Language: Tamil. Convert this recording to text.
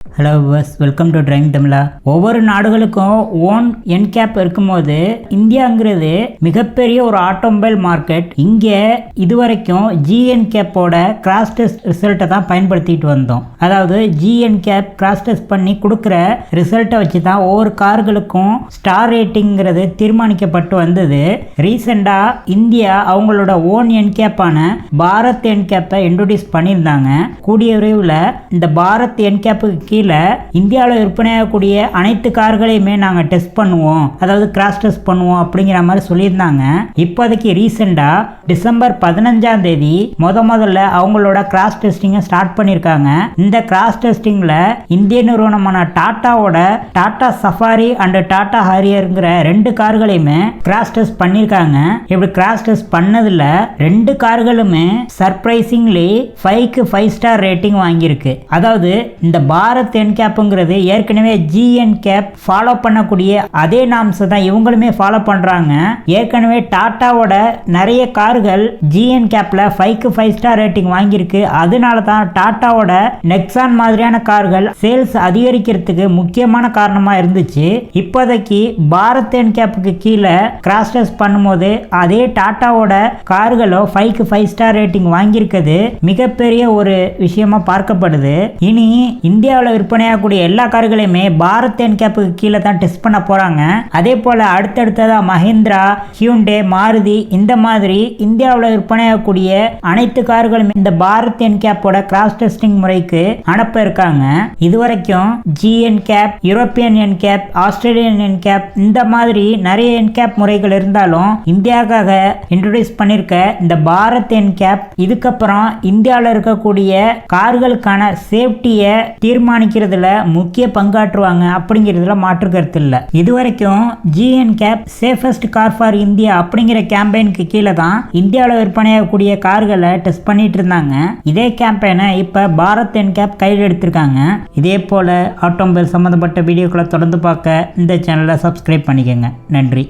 Hello bus welcome to driving தமிழா ஒவ்வொரு நாடுகளுக்கும் ஓன் என் கேப் இருக்கும்போது இந்தியாங்கிறது மிகப்பெரிய ஒரு ஆட்டோமொபைல் மார்க்கெட் இங்கே இதுவரைக்கும் ஜிஎன் கேப்போட கிராஸ் டெஸ்ட் ரிசல்ட்டை தான் பயன்படுத்திட்டு வந்தோம். அதாவது ஜிஎன் கேப் கிராஸ் டெஸ்ட் பண்ணி கொடுக்குற ரிசல்ட்டை வச்சு தான் ஒவ்வொரு கார்களுக்கும் ஸ்டார் ரேட்டிங்கிறது தீர்மானிக்கப்பட்டு வந்தது. ரீசெண்டாக இந்தியா அவங்களோட ஓன் என் கேப்பான பாரத் என்கேப்பை இன்ட்ரோடியூஸ் பண்ணியிருந்தாங்க. கூடிய விரைவில் இந்த பாரத் என் கேப்புக்கு கீழே இந்தியாவில் விற்பனையாகக்கூடிய அனைத்து கார்களையுமே நாங்கள் டெஸ்ட் பண்ணுவோம். அதாவது கிராஸ் டெஸ்ட் பண்ணுவோம் அப்படிங்கிற மாதிரி சொல்லியிருந்தாங்க. இப்போதைக்கு ரீசெண்டாக டிசம்பர் பதினஞ்சாம் தேதி முத முதல்ல அவங்களோட கிராஸ் டெஸ்டிங்கை ஸ்டார்ட் பண்ணியிருக்காங்க. இந்த கிராஸ் டெஸ்டிங்கில் இந்திய நிறுவனமான டாட்டாவோட டாட்டா சஃபாரி அண்ட் டாட்டா ஹாரியருங்கிற ரெண்டு கார்களையுமே கிராஸ் டெஸ்ட் பண்ணியிருக்காங்க. இப்படி கிராஸ் டெஸ்ட் பண்ணதில் ரெண்டு கார்களுமே சர்ப்ரைசிங்லி ஃபைவ்க்கு ஃபைவ் ஸ்டார் ரேட்டிங் வாங்கியிருக்கு. அதாவது இந்த பாரத் என் கேப்புங்கிறது ஏற்கனவே ஜிஎன் கேப் ஃபாலோ பண்ணக்கூடிய அதே நாம்ஸை தான் இவங்களுமே ஃபாலோ பண்ணுறாங்க ஏற்கனவே டாட்டாவோட நிறைய கார்கள் ஜிஎன் கேப்பில் ஃபைவ்க்கு ஃபைவ் ஸ்டார் ரேட்டிங் வாங்கியிருக்கு. அதனால தான் டாட்டாவோட நெக்ஸான் மாதிரியான கார்கள் சேல்ஸ் அதிகரிக்கிறதுக்கு முக்கியமான காரணமாக இருந்துச்சு. இப்போதைக்கு பாரத் என் கேப்புக்கு கீழே கிராஸ் டெஸ்ட் பண்ணும்போது அதே டாட்டாவோட கார்களோ ஃபைவ்க்கு ஃபைவ் ஸ்டார் ரேட்டிங் வாங்கியிருக்கிறது மிகப்பெரிய ஒரு விஷயமா பார்க்கப்படுது. இனி இந்தியாவில் விற்பனையாகக்கூடிய எல்லா கார்களையுமே பாரத் என் கேப்புக்கு கீழே தான் டெஸ்ட் பண்ண போகிறாங்க அதே போல் அடுத்தடுத்ததாக மஹிந்திரா ஹியூண்டே மாருதி இந்த மாதிரி இந்தியாவில் விற்பனையாகக்கூடிய அனைத்து கார்களுமே இந்த பாரத் என் கேப்போட கிராஸ் டெஸ்டிங் முறைக்கு அனுப்ப இருக்காங்க இதுவரைக்கும் GN cap European N cap Australian N cap இந்த மாதிரி நிறைய என் கேப் முறைகள் இருந்தாலும் இந்தியாவுக்காக இன்ட்ரடியூஸ் பண்ணியிருக்க இந்த பாரத் என் கேப் இதுக்கப்புறம் இந்தியாவில் இருக்கக்கூடிய கார்களுக்கான சேஃப்டியை தீர்மானம் தீர்மானிக்கிறதுல முக்கிய பங்காற்றுவாங்க அப்படிங்கிறதுல மாற்று கருத்து இல்லை. இதுவரைக்கும் GN cap safest car for India அப்படிங்கிற கேம்பெயினுக்கு கீழே தான் இந்தியாவில் விற்பனையாகக்கூடிய கார்களை டெஸ்ட் பண்ணிட்டு இருந்தாங்க. இதே கேம்பெயினை இப்போ பாரத் என் கேப் கையில் எடுத்திருக்காங்க. இதே போல் ஆட்டோமொபைல் சம்மந்தப்பட்ட வீடியோக்களை தொடர்ந்து பார்க்க இந்த சேனலை சப்ஸ்கிரைப் பண்ணிக்கோங்க. நன்றி.